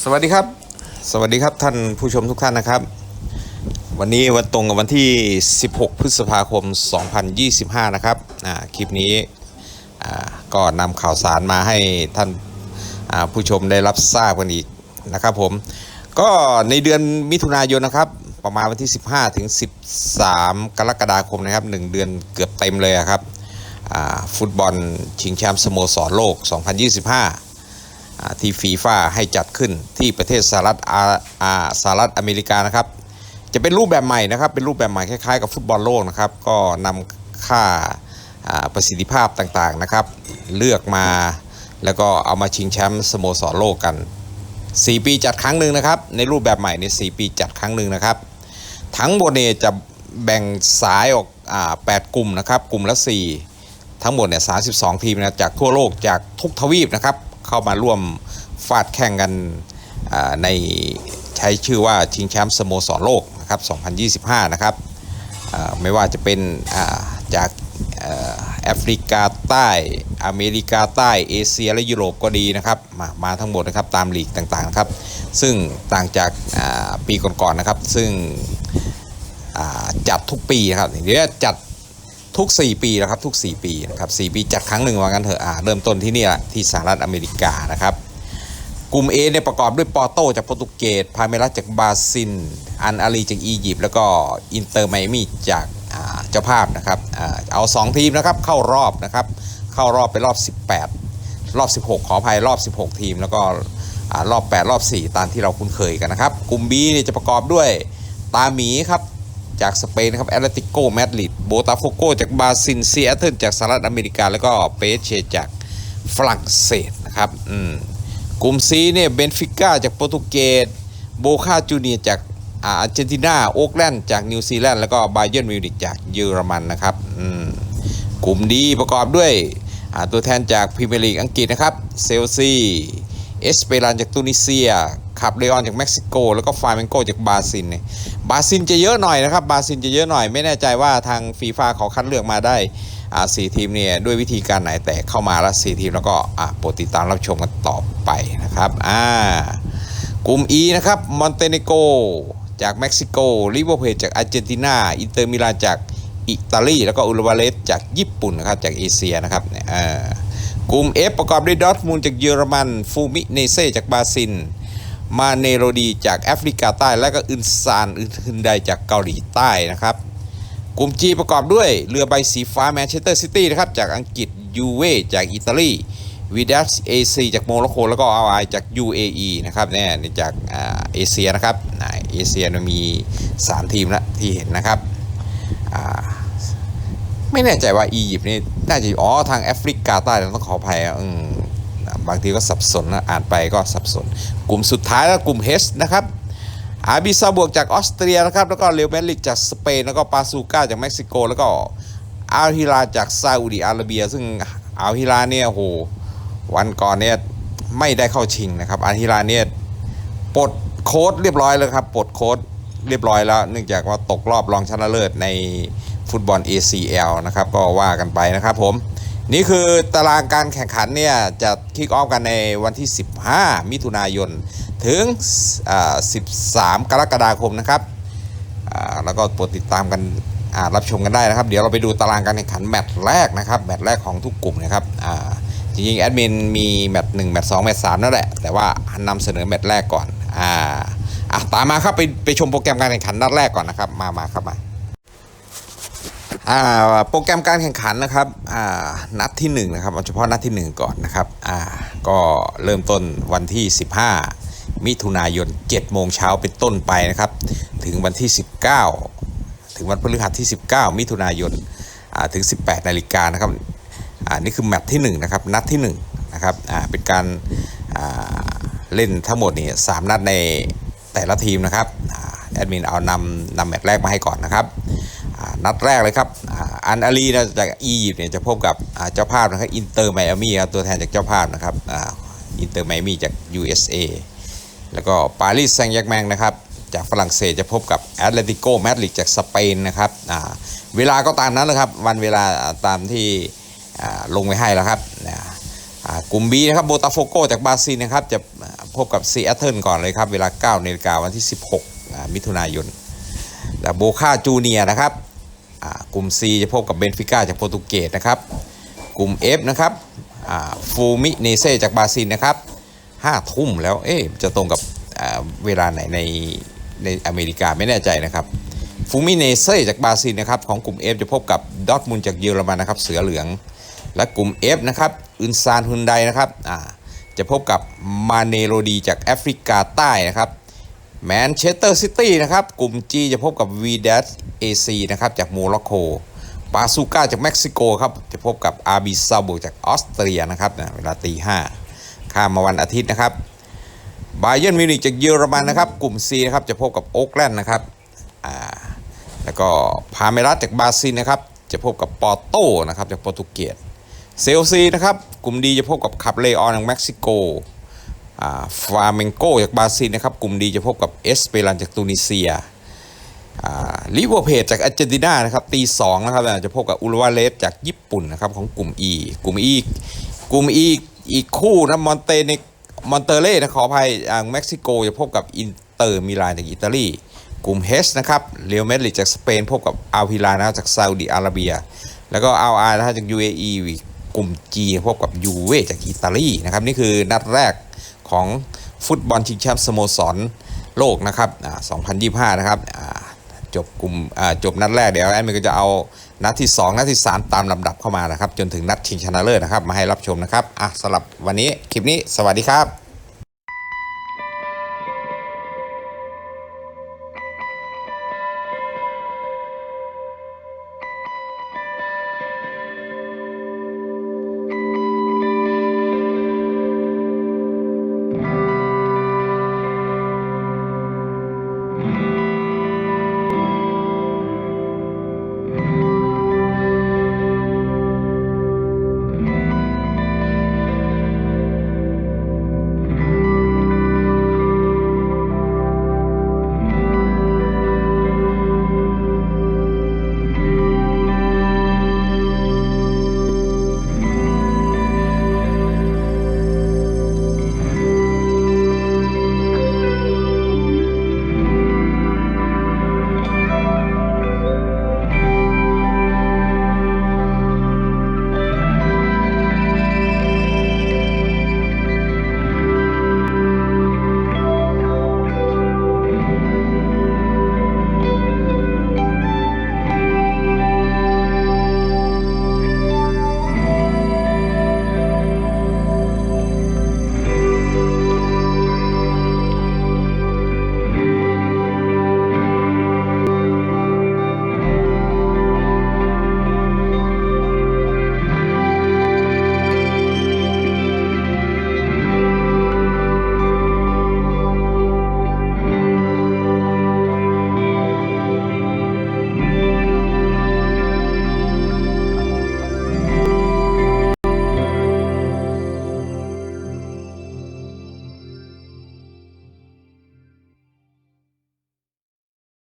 สวัสดีครับ สวัสดีครับท่านผู้ชมทุกท่านนะครับ วันนี้วันตรงกับวันที่ 16 พฤษภาคม 2025 นะครับอ่าคลิปนี้ก็นำข่าวสารมาให้ท่านผู้ชมได้รับทราบกันอีกนะครับผมก็ในเดือนมิถุนายนนะครับ ประมาณวันที่ 15 ถึง 13 กรกฎาคมนะครับ 1 เดือนเกือบเต็มเลยครับฟุตบอลชิงแชมป์สโมสรโลก 2025อ่า ที่ฟีฟ่าให้จัดขึ้นที่ประเทศสหรัฐอาสหรัฐอเมริกานะครับ จะเป็นรูปแบบใหม่นะครับ เป็นรูปแบบใหม่คล้ายๆกับฟุตบอลโลกนะครับ ก็นำค่าอ่าประสิทธิภาพต่างๆนะครับ เลือกมาแล้วก็เอามาชิงแชมป์สโมสรโลกกัน 4 ปีจัดครั้งหนึ่งนะครับ ในรูปแบบใหม่ใน 4 ปีจัดครั้งหนึ่งนะครับ ทั้งหมดเนี่ยจะแบ่งสายออกอ8กลุ่มนะครับ กลุ่มละ 4 ทั้งหมดเนี่ย32ทีมนะจากทั่วโลกจากทุกทวีปนะครับ เข้ามาร่วมฟาดแข่งกันในใช้ชื่อว่าชิงแชมป์สโมสรโลกนะครับ 2025 นะครับไม่ว่าจะเป็นจากแอฟริกาใต้ อเมริกาใต้ เอเชีย และยุโรปก็ดีนะครับ มามาทั้งหมดนะครับตามลีกต่างๆนะครับ ซึ่งต่างจากปีก่อนๆนะครับ ซึ่งจัดทุกปีนะครับเดี๋ยวจัด ทุก 4 ปีนะครับทุก 4 ปีนะครับ4ปีจัดครั้งหนึ่งว่างั้นเถอะอ่าเริ่มต้นที่นี่แหละที่สหรัฐอเมริกานะครับกลุ่ม A เนี่ยประกอบด้วยปอโตจากโปรตุเกสพาเมรัสจากบราซิลอันอาลีจากอียิปต์แล้วก็อินเตอร์ไมอามี่จากเจ้าภาพนะครับอ่าเอา 2 ทีมนะครับเข้ารอบนะครับเข้ารอบไปรอบ 18 รอบ 16 ขออภัยรอบ 16 ทีม แล้วก็อรอบ 8 รอบ 4 ตามที่เราคุ้นเคยกันนะครับ กลุ่ม B เนี่ยจะประกอบด้วยตาหมีครับ จากสเปนนะครับแอตเลติโกมาดริดโบตาโฟโกจากบราซิลซีแอตเทิลจากสหรัฐอเมริกา แล้วก็เปเชจากฝรั่งเศสนะครับอืมกลุ่ม C เนี่ยเบนฟิก้าจากโปรตุเกสโบคาจูเนียจากอาร์เจนตินาโอ๊กแลนด์จากนิวซีแลนด์แล้วก็บาเยิร์นมิวนิกจากเยอรมันนะครับอืมกลุ่มดีประกอบด้วยตัวแทนจากพรีเมียร์ลีกอังกฤษนะครับเซลซีเอสเปรันจากตูนิเซีย ขับเลออนจากเม็กซิโก แล้วก็ฟาเมนโกจากบราซิลเนี่ยบราซิลจะเยอะหน่อยนะครับบราซิลจะเยอะหน่อยไม่แน่ใจว่าทางฟีฟ่าเขาคัดเลือกมาได้อ่าสี่ทีมเนี่ยด้วยวิธีการไหนแต่เข้ามาแล้วสี่ทีมแล้วก็อ่าโปรดติดตามรับชมกันต่อไปนะครับอ่ากลุ่ม E นะครับมอนเตเนโกจากเม็กซิโกลิเวอร์พูลจากอาร์เจนตินาอินเตอร์มิลานจากอิตาลีแล้วก็อุรุกวัยจากญี่ปุ่นนะครับจากเอเชียนะครับเนี่ยอ่ากลุ่ม F ประกอบด้วยดอร์ทมูลจากเยอรมัน ฟูมิเนเซจากบราซิล มาเนโรดีจากแอฟริกาใต้ และก็อึนซานอึนไดจากเกาหลีใต้นะครับ กลุ่ม G ประกอบด้วยเรือใบสีฟ้าแมนเชสเตอร์ซิตี้นะครับจากอังกฤษยูเวจากอิตาลีวีดัสเอซีจากโมร็อกโกแล้วก็อาไอจาก UAE นะครับเนี่ยจากอาเอเชียนะครับอาเอเชียเนี่ยมี 3 ทีมล้วที่เห็นนะครับไม่แน่ใจว่าอียิปต์นี่น่าจะอ๋อทางแอฟริกาใต้ต้องขออภัยอะอืม บางทีก็สับสนนะอ่านไปก็สับสน กลุ่มสุดท้ายแล้วกลุ่ม H นะครับอาบิซาบวกจากออสเตรียนะครับแล้วก็เรอัลมาดริดจากสเปนแล้วก็ปาซูก้าจากเม็กซิโก แล้วก็อัลฮิลาจากซาอุดิอาระเบีย ซึ่งอัลฮิลาเนี่ยโหวันก่อนเนี่ยไม่ได้เข้าชิงนะครับอัลฮิลาเนี่ยปลดโค้ดเรียบร้อยแล้วครับปลดโค้ดเรียบร้อยแล้ว เนื่องจากว่าตกรอบรองชนะเลิศในฟุตบอล ACL นะครับก็ว่ากันไปนะครับผม นี่คือตารางการแข่งขันเนี่ยจะคิกออฟกันในวันที่ 15 มิถุนายน ถึง 13 กรกฎาคมนะครับ แล้วก็โปรดติดตามกันรับชมกันได้นะครับ เดี๋ยวเราไปดูตารางการแข่งขันแมตช์แรกนะครับ แมตช์แรกของทุกกลุ่มนะครับจริงๆแอดมินมีแมตช์1แมตช์2แมตช์3นั่นแหละ แต่ว่านำเสนอแมตช์แรกก่อนอ่าอะตามมาครับไปไปชมโปรแกรมการแข่งขันนัดแรกก่อนนะครับ มามาครับมา โปรแกรมการแข่งขันนะครับนัดที่1นงนะครับเอาเฉพาะนัดที่ 1 ก่อนนะครับก็เริ่มต้นวันที่ 15 มิถุนายน7โมงเช้าเป็นต้นไปนะครับ ถึงวันที่ 19 ถึงวันพฤหัสที่ 19 มิถุนายนถึง 18นาฬิกานะครับนี่คือแมตช์ที่1นะครับนัดที่1นะครับเป็นการเล่นทั้งหมดนี่สามนัดในแต่ละทีมนะครับแอดมินเอานำนำแมตช์แรกมาให้ก่อนนะครับ นัดแรกเลยครับอันอาลีนะจากอียิปต์เนี่ยจะพบกับเจ้าภาพนะครับอินเตอร์ไมอามี่ครับตัวแทนจากเจ้าภาพนะครับอินเตอร์ไมอามี่จาก USA แล้วก็ปารีสแซงต์แยกแมงนะครับจากฝรั่งเศสจะพบกับแอตเลติโกแมดริดจากสเปนนะครับเวลาก็ตามนั้นนะครับ วันเวลาตามที่ลงไว้ให้แล้วครับกลุ่ม B นะครับโบตาโฟโกจากบราซิลนะครับจะพบกับซีแอตเทิลก่อนเลยครับ เวลา9นาฬิกาวันที่ 16 มิถุนายนแล้วโบคาจูเนียนะครับ กลุ่ม C จะพบกับเบนฟิก้าจากโปรตุเกสนะครับ กลุ่ม F นะครับฟูมิเนเซจากบราซิลนะครับ5ทุ่มแล้วเอ๊ะจะตรงกับเวลาไหนในในอเมริกาไม่แน่ใจนะครับฟูมิเนเซจากบราซิลนะครับของกลุ่ม F จะพบกับดอทมุนจากเยอรมันนะครับเสือเหลือง และกลุ่ม F นะครับอุนซานฮุนไดนะครับจะพบกับมาเนโรดีจากแอฟริกาใต้นะครับ แมนเชสเตอร์ซิตี้นะครับ กลุ่ม G จะพบกับ v d a s AC นะครับ จากโมร็อกโกบาซูก้าจากเม็กซิโกครับ จะพบกับอาบิซาบูจากออสเตรียนะครับนะเวลาตีห้าข้ามมาวันอาทิตย์นะครับบาเยนมิวนิกจากเยอรมันนะครับ กลุ่ม C นะครับ จะพบกับโอ๊กแลนด์นะครับอ่าแล้วก็พาเมรัสจากบราซิลนะครับ จะพบกับปอร์โตนะครับ จากโปรตุเกสเซลซีนะครับ กลุ่ม D จะพบกับคับเลออนจากเม็กซิโก ฟาเมนโกจากบราซิลนะครับ กลุ่มดีจะพบกับเอสเปรันจากตูนิเซียลิเวอร์เพจจากอาร์เจนตินานะครับตีสองนะครับจะพบกับอุลวาเลสจากญี่ปุ่นนะครับของกลุ่ม E กลุ่ม E กลุ่ม E อีกคู่นะมอนเตเนมอนเตเล่นะขออภัยอ่างเม็กซิโกจะพบกับอินเตอร์มิลานจากอิตาลีกลุ่ม H นะครับเรอัลมาดริดจากสเปนพบกับอัลฮิลานะครับจากซาอุดิอาระเบีย แล้วก็อัลอาร์นะครับจาก UAE ก กลุ่ม G พบกับยูเวจากอิตาลีนะครับนี่คือนัดแรกของฟุตบอลชิงแชมป์สโมสรโลกนะครับ2025 นะครับจบกลุ่มจบนัดแรกเดี๋ยวแอดมินก็จะเอานัดที่ 2 นัดที่ 3 ตามลำดับเข้ามานะครับ จนถึงนัดชิงชนะเลิศนะครับ มาให้รับชมนะครับอะสำหรับวันนี้คลิปนี้สวัสดีครับ